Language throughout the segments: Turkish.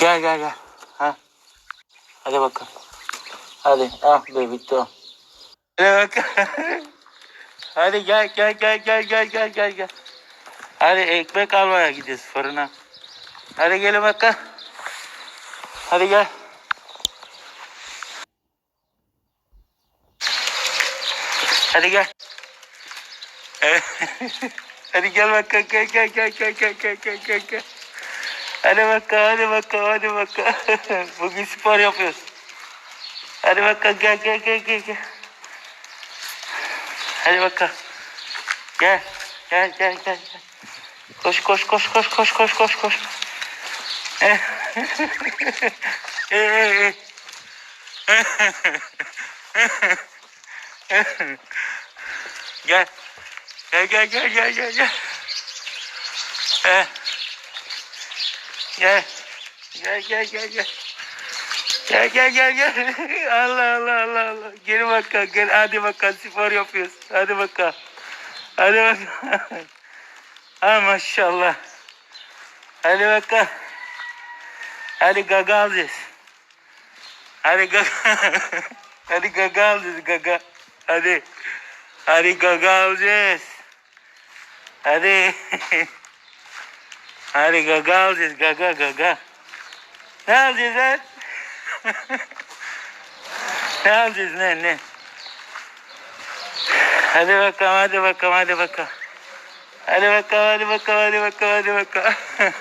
Gel gel gel. Ha. Hadi bakalım. Hadi. Ah be bitti o. Hadi bakalım. Hadi gel gel gel gel gel gel gel gel. Hadi ekmek almaya gidiyoruz fırına. Hadi gelin bakalım. Hadi gel. Hadi gel. hadi gel bakalım gel gel gel gel gel gel gel gel. Hadi bakalım hadi bakalım hadi bakalım. Bugün spor yapıyoruz. Hadi bakalım gel gel gel gel gel. Hadi bakalım. Gel gel gel gel. gel. Koş koş koş koş koş koş koş koş. Eh, eh, eh. Gel. Gel gel gel gel gel gel. Eh. Gel. Gel gel gel gel. Gel gel gel. Allah Allah Allah Allah. Gel bakalım gel. Hadi bakalım spor yapıyoruz. Hadi bakalım. Hadi bakalım. Ha maşallah. Hadi bakalım. Hadi gaga alacağız. Hadi gaga. Hadi gaga alacağız gaga. Hadi. Hadi gaga alacağız. Hadi. Hadi gaga alacağız gaga gaga. Ne alacağız lan? ne alacağız ne ne? Hadi bakalım hadi bakalım hadi bakalım. Hadi bakalım hadi bakalım hadi bakalım hadi bakalım.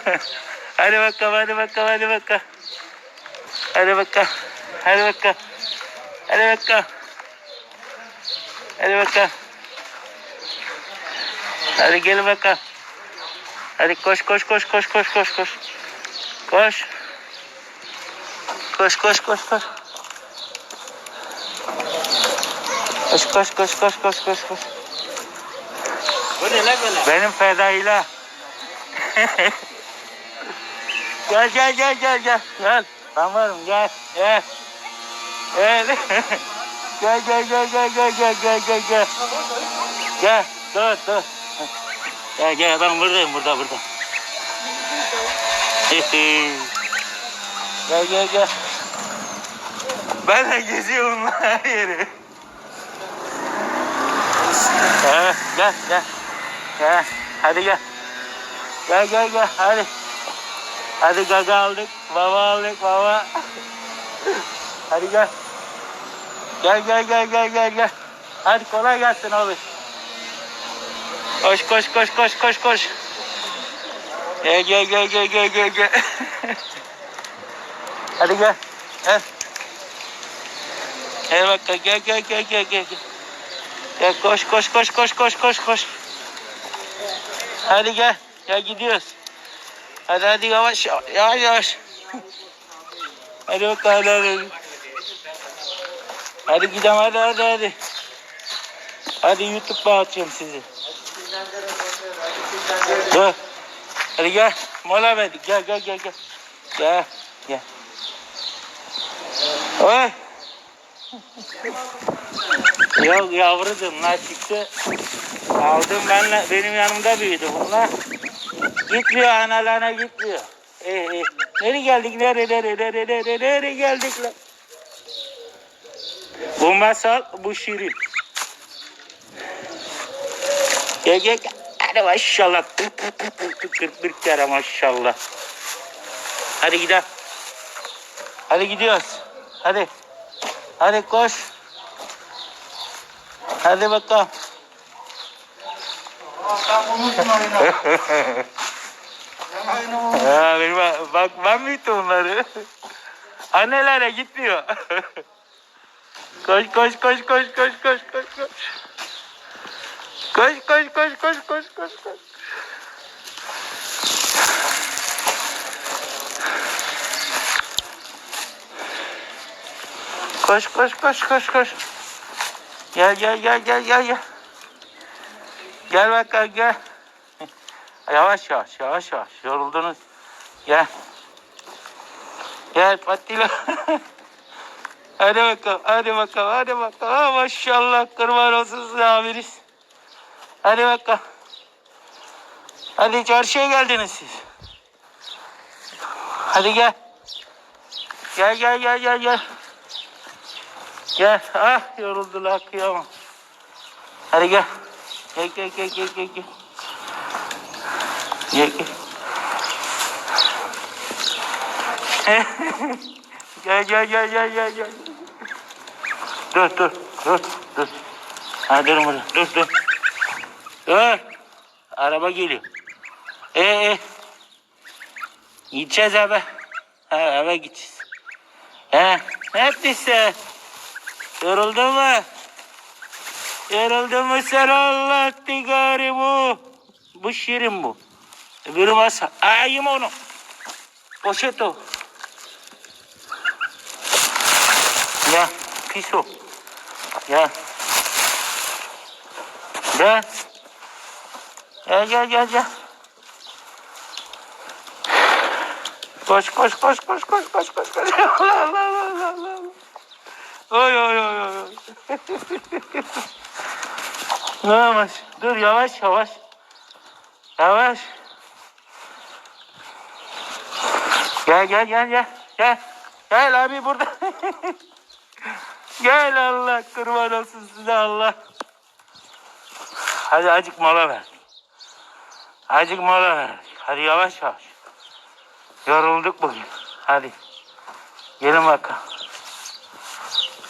hadi bakalım hadi bakalım hadi bakalım. Hadi bakalım. Hadi bakalım. Hadi bakalım. Hadi bakalım. Hadi gel bakalım. Hadi koş koş koş koş koş koş koş. Koş. Koş koş koş koş. Koş koş koş koş koş koş koş. Bu ne lan böyle? Benim fedailer. gel gel gel gel gel. Gel. Gel. Gel. Gel. gel gel gel gel gel gel gel gel gel. Gel. Dur dur. Gel gel ben buradayım burada burada. gel gel gel. Ben de geziyorum her yeri. Ha, gel gel. Gel. Hadi gel. Gel gel gel hadi. Hadi gaga aldık. Baba aldık baba. Hadi gel. Gel gel gel gel gel gel. Hadi kolay gelsin abi. Koş koş koş koş koş koş. Gel gel gel gel gel gel gel. Hadi gel. Gel. Gel bak gel gel gel gel gel gel. Gel koş koş koş koş koş koş koş. Hadi gel. Gel gidiyoruz. Hadi hadi yavaş yavaş yavaş. Hadi bakalım hadi hadi. Hadi gidelim hadi hadi hadi. Hadi YouTube'a atacağım sizi. Dur. Hadi gel. Mola verdik. Gel gel gel gel. Gel. Gel. Oy. Yok yavrudum lan çıktı. Aldım benle benim yanımda büyüdü bunlar. Gitmiyor analarına gitmiyor. Ee, e. Nereye geldik? Nereye nereye nereye nereye nereye geldik lan? Bu masal bu şirin. Gel gel gel. Hadi maşallah. 41 kere maşallah. Hadi gidelim. Hadi gidiyoruz. Hadi. Hadi koş. Hadi bakalım. Ya benim, bak ben büyüttüm onları. Annelere gitmiyor. koş koş koş koş koş koş koş koş. Koş koş koş koş koş koş koş. Koş koş koş koş koş. Gel gel gel gel gel gel. Gel bakalım gel. Yavaş yavaş yavaş yavaş yoruldunuz. Gel. Gel Fatila. hadi bakalım hadi bakalım hadi bakalım. Ha, maşallah kurban olsun size abiniz. Hadi bakalım. Hadi çarşıya geldiniz siz. Hadi gel. Gel gel gel gel gel. Gel. Ah yoruldular kıyamam. Hadi gel. Gel gel gel gel gel. Gel gel. Gel. gel gel gel gel gel. Dur dur dur dur. Ha dur burada dur dur. Dur. Araba geliyor. Ee, ee. Gideceğiz abi. Ha, eve gideceğiz. He, yaptın sen? Yoruldun mu? Yoruldun mu sen Allah tigari bu? Bu şirin bu. Öbürü masa. Aa, yeme onu. Poşet o. Ya, pis o. Ya. Gel. Gel gel gel gel. Koş koş koş koş koş koş koş koş. Allah Allah Allah Allah. Oy oy oy oy. Yavaş. Dur yavaş yavaş. Yavaş. Gel gel gel gel. Gel. Gel abi burada. gel Allah kurban olsun size Allah. Hadi acık mola ver. Acık mola ver. Hadi yavaş yavaş. Yorulduk bugün. Hadi. Gelin bakalım.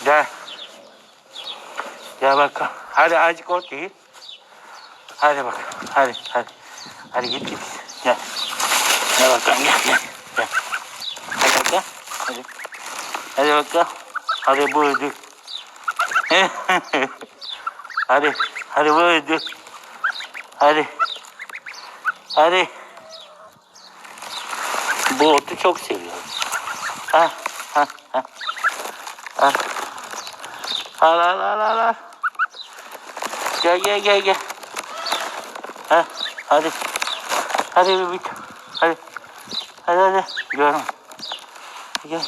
Gel. Gel bakalım. Hadi azıcık ot yiyin. Hadi bakalım. Hadi hadi. Hadi git git. Gel. Gel bakalım gel gel. gel. Hadi bakalım. Hadi. Hadi bakalım. Hadi buyurdu. hadi. Hadi buyurdu. Hadi. Hadi. Bu otu çok seviyorum. Ha, ha, ha. Ha. Al al al al al. Gel gel gel gel. Ha, hadi. Hadi bir bit. Hadi. Hadi hadi. Görüm. Gel.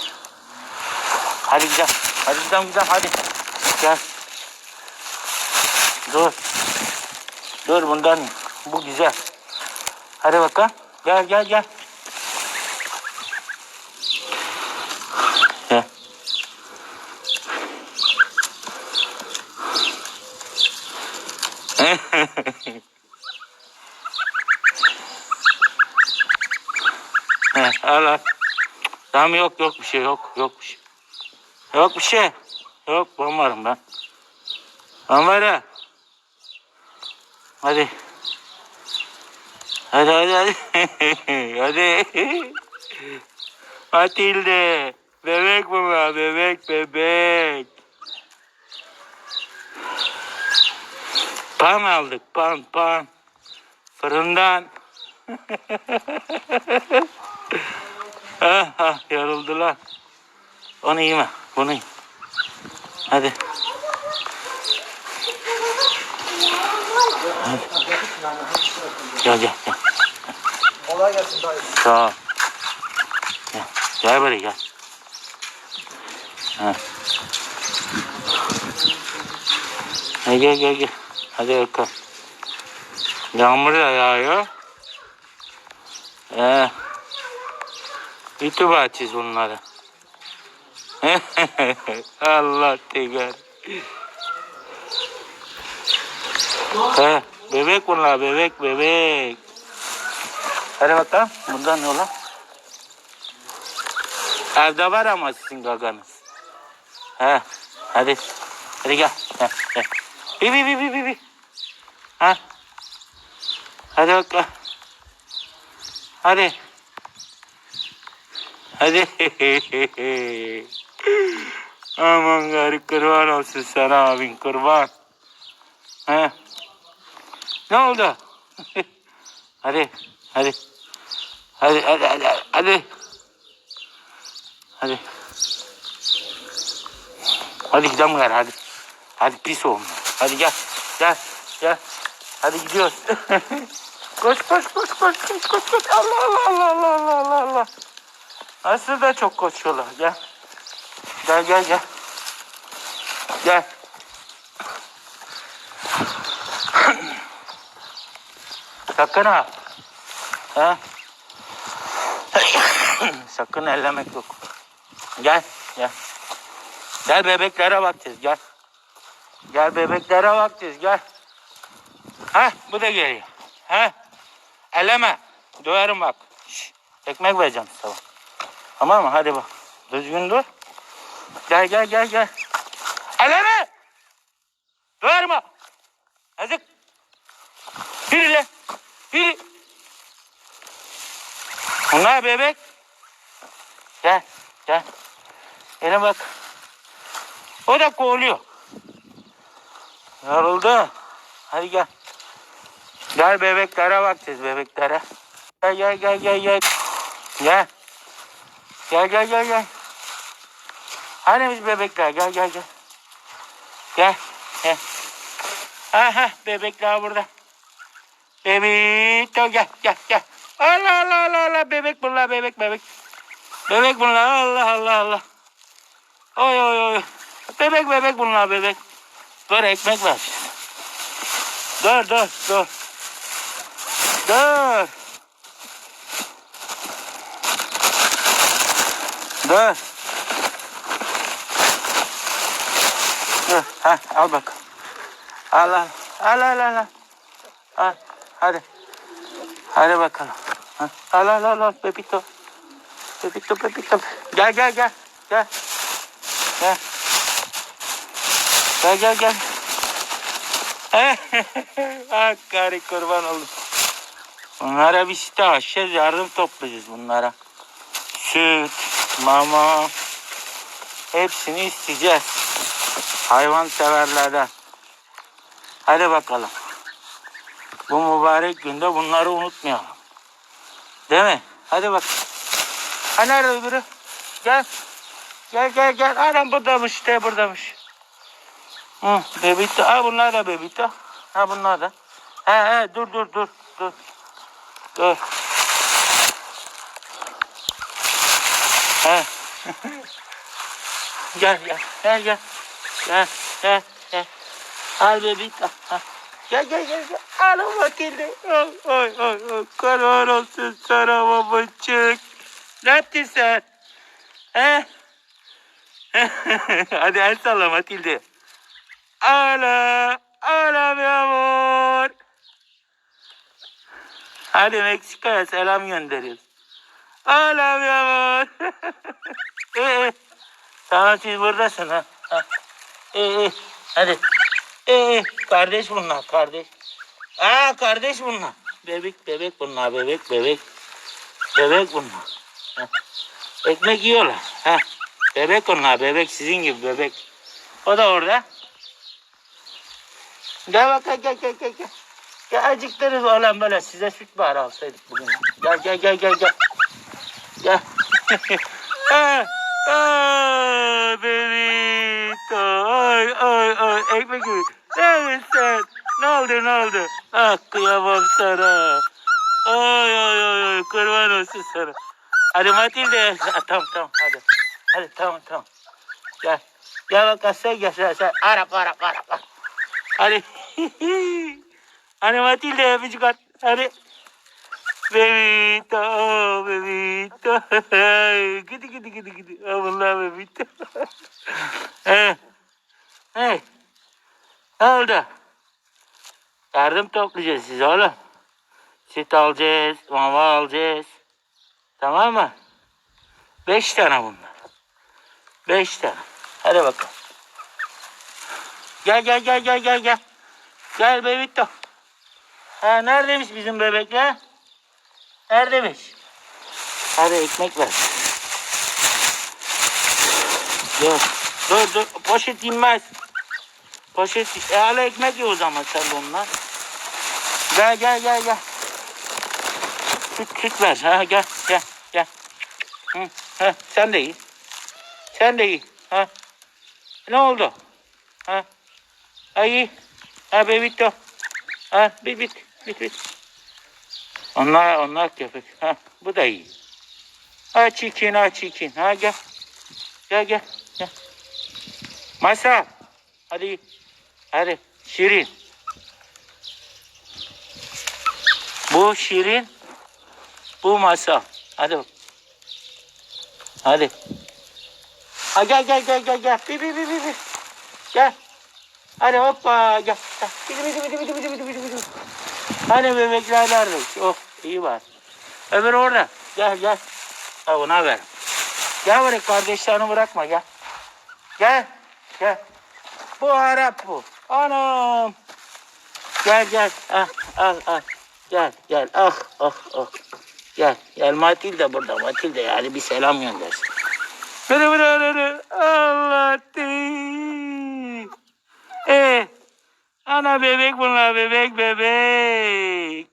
Hadi gidelim. Hadi gidelim gidelim hadi. Gel. Dur. Dur bundan. Bu güzel. Hadi bakalım. Gel gel gel. Gel. He, al al. Tamam yok yok bir şey yok yok bir şey. Yok bir şey. Yok ben varım ben. Ben var ya. Hadi. Hadi hadi hadi. hadi. Matilde. Bebek baba bebek bebek. Pan aldık pan pan. Fırından. ah, ah, yoruldular. Onu yeme. Bunu ye. Hadi. Gel gel gel. Kolay gelsin dayı. Sağ ol. Gel, gel buraya gel. Ha. Gel gel gel gel. Hadi bakalım. Yağmur da yağıyor. Ee, YouTube açacağız bunları. Allah tekrar. He, bebek bunlar bebek bebek. Hadi bakalım. Bundan ne olan? Evde var ama sizin gaganız. He. Hadi. Hadi gel. He, he. Bi bi bi bi bi bi. Ha. Hadi bakalım. Hadi. Hadi. Aman gari kurban olsun sana abin kurban. He. Ne oldu? hadi. Hadi. Hadi hadi hadi hadi. Hadi. Hadi gidelim gari hadi. Hadi pis olma. Hadi gel. Gel. Gel. Hadi gidiyoruz. koş koş koş koş koş koş koş. Allah Allah Allah Allah Allah Allah. Nasıl da çok koşuyorlar. Gel. Gel gel gel. Gel. Sakın ha. Ha? Sakın ellemek yok. Gel gel. Gel bebeklere bakacağız gel. Gel bebeklere bakacağız gel. Ha bu da geliyor. Ha. Eleme. Döverim bak. Şş, ekmek vereceğim sana. Tamam mı? Hadi bak. Düzgün dur. Gel gel gel gel. Eleme. Döverim bak. Azık. Yürü lan. Yürü. Bunlar bebek. Gel. Gel. Yine bak. O da kovalıyor. Yoruldu. Hadi gel. Gel bebeklere bakacağız bebeklere. Gel gel gel gel gel. Gel. Gel gel gel gel. Hani biz bebekler gel gel gel. Gel. Gel. Aha bebekler burada. Bebek gel gel gel. Allah Allah Allah Allah bebek bunlar bebek bebek. Bebek bunlar Allah Allah Allah. Oy oy oy. Bebek bebek bunlar bebek. Dur ekmek ver. Dur dur dur. Dur. Dur. Dur. Ha, al bak. Al al. Al al al. al. Hadi. Hadi bakalım. Ha, Al al al al. Pepito. Pepito Pepito. Gel gel gel. Gel. Gel. Gel gel gel. ah gari kurban oldum. Bunlara bir site açacağız. Yardım toplayacağız bunlara. Süt, mama. Hepsini isteyeceğiz. Hayvan severlerden. Hadi bakalım. Bu mübarek günde bunları unutmayalım. Değil mi? Hadi bak. Ha nerede öbürü? Gel. Gel gel gel. Anam buradamış işte buradamış. Hı, bebito. Ha bunlar da bebito. Ha bunlar da. He he dur dur dur dur. Dur. He. gel gel gel gel. Gel gel gel. Al bebito. Ha. Gel gel gel gel. Vakilde. Oy oy oy oy. Karar olsun sana babacık. Ne yaptın sen? He? Hadi el salla Matilde. Ala, ala mi amor. Hadi Meksika'ya selam gönderiyoruz. Ala mi amor. ee, tamam siz buradasın ha. ha. Ee, hadi. Ee, kardeş bunlar kardeş. Aa kardeş bunlar. Bebek bebek bunlar bebek bebek. Bebek bunlar. Ha. Ekmek yiyorlar. Ha. Bebek onlar bebek sizin gibi bebek. O da orada. Gel bak gel gel gel gel. gel. Acıktınız oğlan böyle size süt bari alsaydık bugün. Gel gel gel gel gel. Gel. ah, ah, bebito. Ay ay ay ekmek gibi. Ne misin sen? Ne oldu ne oldu? Ah kıyamam sana. Ay ay ay ay kurban olsun sana. Hadi Matilde. Ah, tamam tamam hadi. Hadi tamam tamam. Gel. Gel bak sen gel sen sen. Arap Arap Arap. Arap. Hadi. Hadi Matilde öpücük at. Hadi. Bebito, bebito. Gidi gidi gidi gidi. Vallahi bebito. hey. Hey. Ne oldu? Yardım toplayacağız siz oğlum. Süt alacağız, mama alacağız. Tamam mı? Beş tane bunlar. Beş tane. Hadi bakalım. Gel gel gel gel gel gel. Gel bebito. Ha neredeymiş bizim bebekler? Neredeymiş? Hadi ekmek ver. Dur. Dur dur. Poşet inmez. Poşet. E al ekmek ye o zaman sen onunla. Gel gel gel gel. Süt süt ver. Ha gel gel gel. Hı, ha, sen de ye. Sen de ye. Ha. Ne oldu? Ha. İyi. Ha bebito. Ha bit bit bit bit. Onlar onlar köpek. Ha bu da iyi. Ha çikin ha çikin. Ha gel. Gel gel. gel. Masa. Hadi. Hadi. Şirin. Bu şirin. Bu masa. Hadi. bak. Hadi. Ha gel gel gel gel gel. Bi bi bi bi bi. Gel. Hadi hoppa gel. gel. Bidi bidi bidi bidi bidi bidi bidi bidi. Hani bebekler nerede? Oh iyi var. Öbür orada. Gel gel. Ha ona ver. Gel buraya kardeşlerini bırakma gel. Gel. Gel. Bu Arap bu. Anam. Gel gel. Al al al. Gel gel. Ah ah ah. Gel gel Matilde burada. Matilde yani bir selam göndersin. Bıdı bıdı bıdı. Allah değil. Eh. Ana bebek bunlar bebek bebek.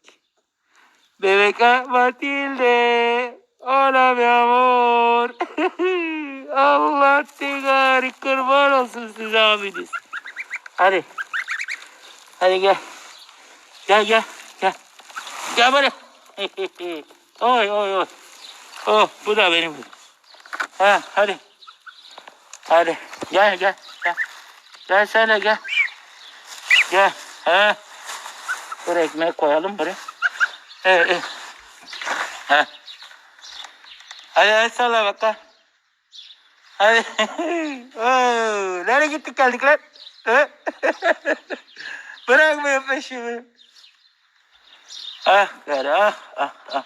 Bebek ah, Matilde. Hola mi amor. Allah tegari kurban olsun size abiniz. Hadi. Hadi gel. Gel gel gel. Gel buraya. oy oy oy. Oh bu da benim. Ha hadi. Hadi gel gel gel. Gel sen de gel. Gel. Ha. Buraya ekmek koyalım buraya. Evet, evet. Ha. Hadi hadi salla bakalım. Hadi. Oo, nereye gittik geldik lan? Bırakmıyor peşimi. Ah gari ah ah ah.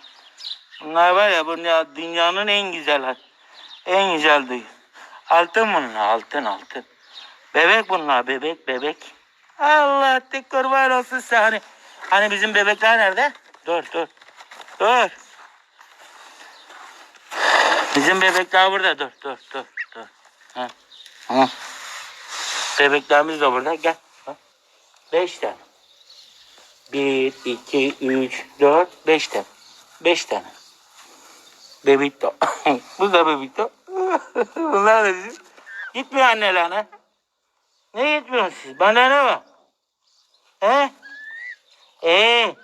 Bunlar var ya bu ya dünyanın en güzel en güzel duyu. Altın bunlar altın altın. Bebek bunlar bebek bebek. Allah de kurban olsun size. Hani, hani bizim bebekler nerede? Dur dur. Dur. Bizim bebekler burada. Dur dur dur dur. Ha. Ha. Bebeklerimiz de burada. Gel. Ha. Beş tane. Bir, iki, üç, dört, beş tane. Beş tane. Bebito. Bu da bebito. Bunlar da bizim. Gitmiyor anneler ha. Ne gitmiyorsunuz siz? Bana ne var? He? Ee,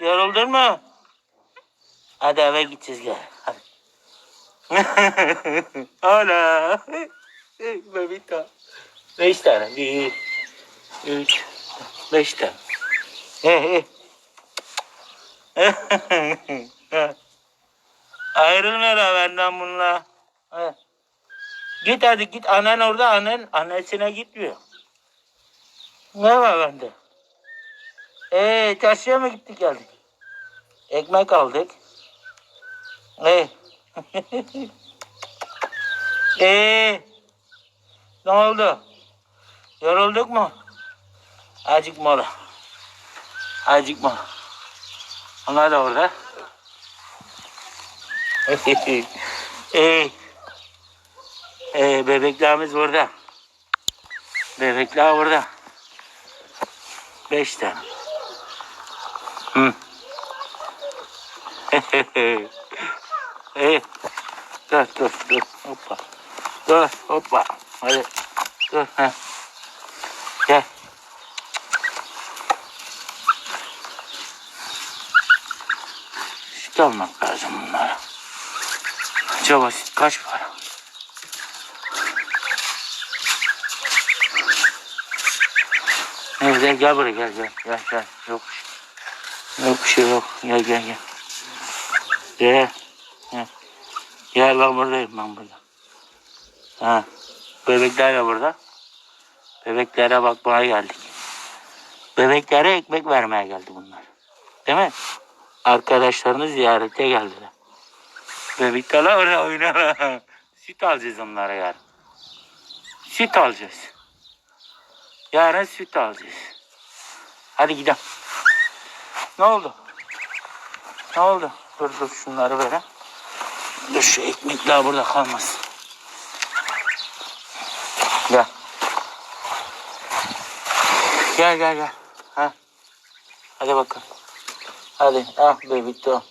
yoruldun mu? Hadi eve gideceğiz gel. Hadi. Ana. Bebito. Beş tane. Bir, üç, beş tane. Ayrılma benden bununla. Git hadi git. Annen orada annen. Annesine gitmiyor. Ne var bende? Ee, çarşıya mı gittik geldik? Ekmek aldık. Ee. ee. Ne oldu? Yorulduk mu? Azıcık mola. Azıcık mola. Onlar da orada. ee, ee, bebeklerimiz burada. Bebekler burada. Beş tane. Hı. ee, dur dur dur. Hoppa. Dur hoppa. Hadi. Dur. Ha. Gel. Süt almak lazım bunlara. Acaba kaç para? Neyse gel buraya gel gel gel gel. Yok şey. Yok bir şey yok. Gel gel gel. Gel. Gel. Gel ben buradayım ben burada. Ha. Bebekler de burada. Bebeklere bakmaya geldik. Bebeklere ekmek vermeye geldi bunlar. Değil mi? Arkadaşlarını ziyarete geldiler. Bebekler orada oynar. Süt alacağız onlara yarın. Süt alacağız. Yarın süt alacağız. Hadi gidelim. Ne oldu? Ne oldu? Dur dur şunları verin. Dur şu ekmekler burada kalmasın. Gel. Gel gel gel. Ha. Hadi bakalım. Hadi ah bebito.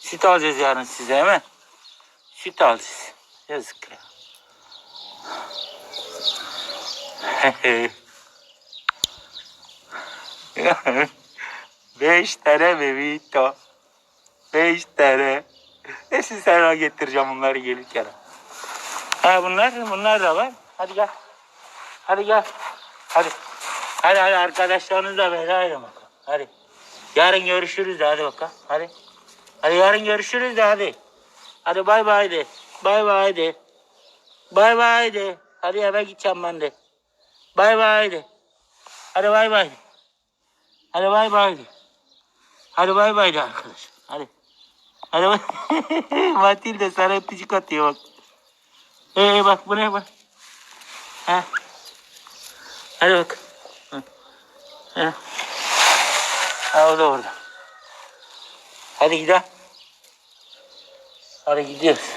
Süt alacağız yarın size mi? Süt alacağız. Yazık ya. Beş tane bebito. Beş tane. Neyse sana getireceğim bunları gelirken. Ha bunlar, bunlar da var. Hadi gel. Hadi gel. Hadi. Hadi hadi arkadaşlarınızla beraber bakalım. Hadi. Yarın görüşürüz de hadi bakalım. Hadi. Hadi yarın görüşürüz de hadi. Hadi bay bay de. Bay bay de. Bay bay de. Hadi eve gideceğim ben de. Bay bay de. Hadi bay bay de. Hadi bay bay de. Hadi bay bay de arkadaş. Hadi. Hadi bay. Matilde sana öpücük atıyor bak. Ee bak bu ne bak. Ha. Hadi bak. Hı. Ha. Ha o da orada. Hadi gidelim. Hadi gidiyoruz.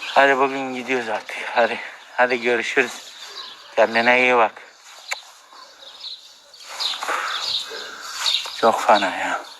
Hadi bugün gidiyoruz artık. Hadi. Hadi görüşürüz. Kendine iyi bak. Çok fena ya.